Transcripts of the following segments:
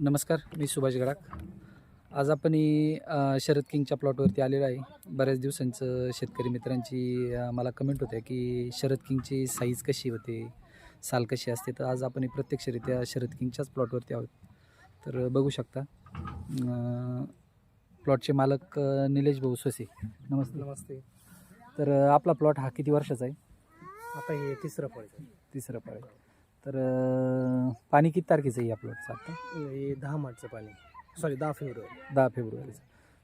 नमस्कार मी सुभाष गडाख. आज आपण शरद किंगच्या प्लॉटवरती आलेलो आहे. बऱ्याच दिवसांचं शेतकरी मित्रांची मला कमेंट होत्या की शरद किंगची साईज कशी होते साल कशी असते तर आज आपण प्रत्यक्षरित्या शरद किंगच्याच प्लॉटवरती आहोत. तर बघू शकता प्लॉटचे मालक निलेश भाऊ सोसे. नमस्ते. नमस्ते. तर आपला प्लॉट हा किती वर्षाचा आहे? आता हे तिसरं फळ आहे. तिसरा पाळ आहे. तर अ, पाणी किती तारखेचं आहे या प्लॉटचं आता? हे दहा मार्चचं पाणी. सॉरी दहा फेब्रुवारी. दहा फेब्रुवारीचा.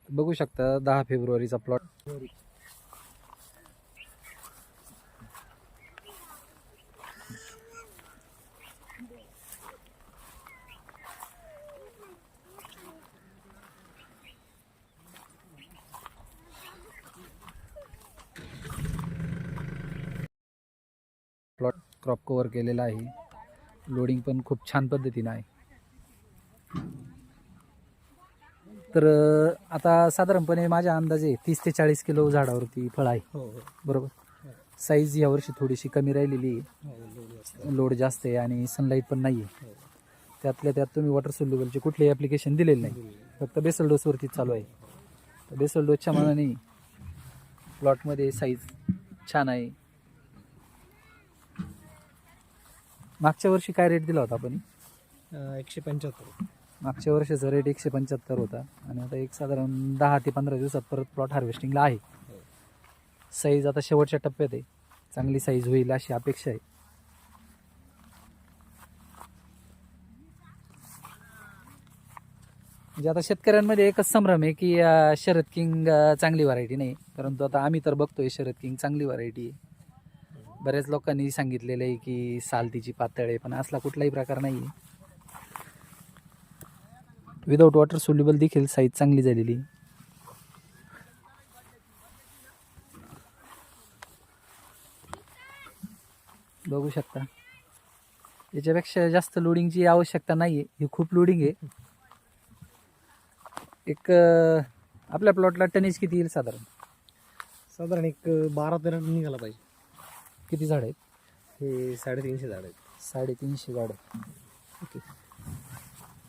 बघू शकता दहा फेब्रुवारीचा प्लॉट प्लॉट क्रॉप कव्हर केलेला आहे. लोडिंग पण खूप छान पद्धतीनं आहे. तर आता साधारणपणे माझ्या अंदाजे तीस ते चाळीस किलो झाडावरती फळ आहे. हो हो. बरोबर? साईज यावर्षी थोडीशी कमी राहिलेली आहे. हो लोड जास्त. लोड जास्त आहे आणि सनलाईट पण नाही आहे हो. त्यातल्या त्यात तुम्ही वॉटर सोल्युबलचे कुठलेही ॲप्लिकेशन दिलेले नाही. फक्त बेसल डोसवरती चालू आहे. तर बेसल डोसच्या मनाने प्लॉटमध्ये साईज छान आहे. मागच्या वर्षी काय रेट दिला होता आपण? एकशे पंच्याहत्तर. मागच्या वर्षीचा रेट एकशे पंच्याहत्तर होता आणि आता एक साधारण दहा ते पंधरा दिवसात परत प्लॉट हार्वेस्टिंगला आहे. साईज आता शेवटच्या टप्प्यात आहे. चांगली साईज होईल अशी अपेक्षा आहे. म्हणजे आता शेतकऱ्यांमध्ये एकच संभ्रम आहे की शरद किंग चांगली व्हरायटी नाही. परंतु आता आम्ही तर बघतोय शरद किंग चांगली व्हरायटी आहे. बऱ्याच लोकांनी सांगितलेलं आहे की सालतीची पातळ आहे पण असला कुठलाही प्रकार नाही आहे विदाऊट वॉटर सोल्युबल देखील साईज चांगली झालेली. बघू शकता. याच्यापेक्षा जास्त लोडिंगची आवश्यकता नाही आहे ही खूप लोडिंग आहे. एक आपल्या प्लॉटला टनेज किती येईल साधारण? साधारण एक बारा तेरा टन निघाला पाहिजे. किती झाड आहेत? हे साडेतीनशे झाड आहेत. साडेतीनशे झाड ओके.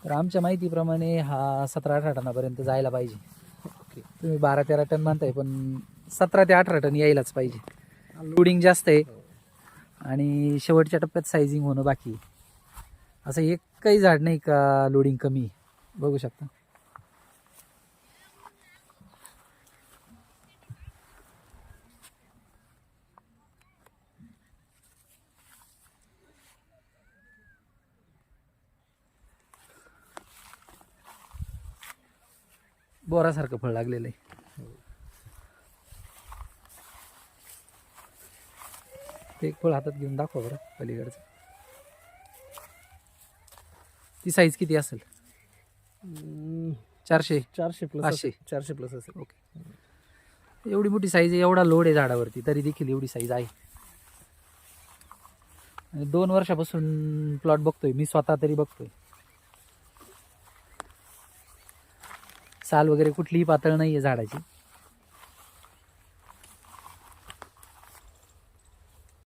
तर आमच्या माहितीप्रमाणे हा सतरा अठरा टनापर्यंत जायला पाहिजे. ओके. तुम्ही बारा तेरा टन म्हणताय पण सतरा ते अठरा टन यायलाच पाहिजे. लोडिंग जास्त आहे. आणि शेवटच्या टप्प्यात सायझिंग होणं बाकी आहे. असं एकही झाड नाही का लोडिंग कमी आहे. बघू शकता. बोरासारखं फळ लागलेलं आहे. ते एक फळ हातात घेऊन दाखवा बरं पलीकडचं. ती साईज किती असेल? चारशे. चारशे प्लस पाचशे. चारशे प्लस असेल. ओके. एवढी मोठी साईज आहे एवढा लोड आहे झाडावरती तरी देखील एवढी साईज आहे. आणि दोन वर्षापासून प्लॉट बघतोय मी स्वतः तरी बघतोय. साल वगैरे कुठलीही पातळ नाही आहे झाडाची.